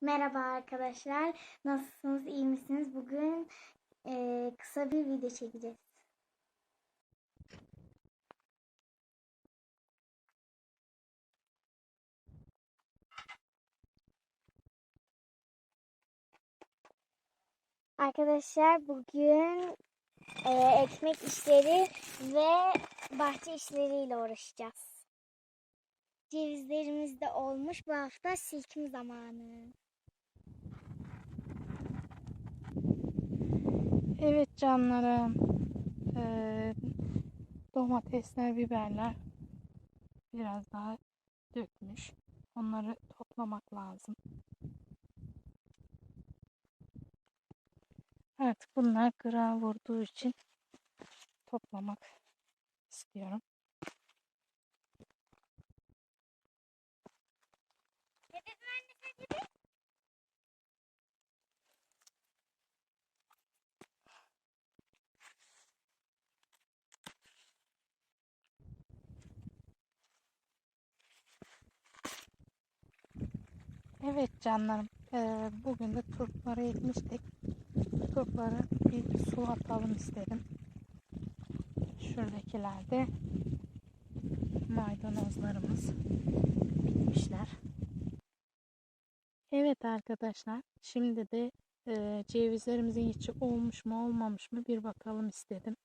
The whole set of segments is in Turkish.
Merhaba arkadaşlar. Nasılsınız? iyi misiniz? Bugün eee, kısa bir video çekeceğiz. Arkadaşlar bugün eee, ekmek işleri ve bahçe işleriyle uğraşacağız. Cevizlerimiz de olmuş. Bu hafta silkim zamanı. Evet canlarım. Ee, domatesler, biberler biraz daha dökmüş. Onları toplamak lazım. Artık bunlar kırağa vurduğu için toplamak istiyorum. Evet canlarım. ee, bugün de turpları ekmiştik. Turpları bir su atalım istedim. Şuradakilerde maydanozlarımız bitmişler. Evet arkadaşlar. Şimdi de ee, cevizlerimizin içi olmuş mu olmamış mı bir bakalım istedim.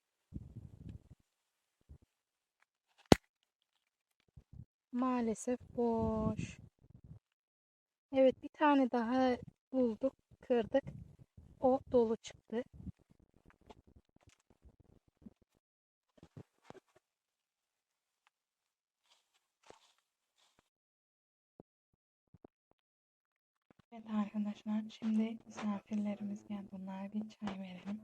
Maalesef boş. Evet bir tane daha bulduk, kırdık. O dolu çıktı. Evet arkadaşlar şimdi misafirlerimiz geldi. Onlara bir çay verelim.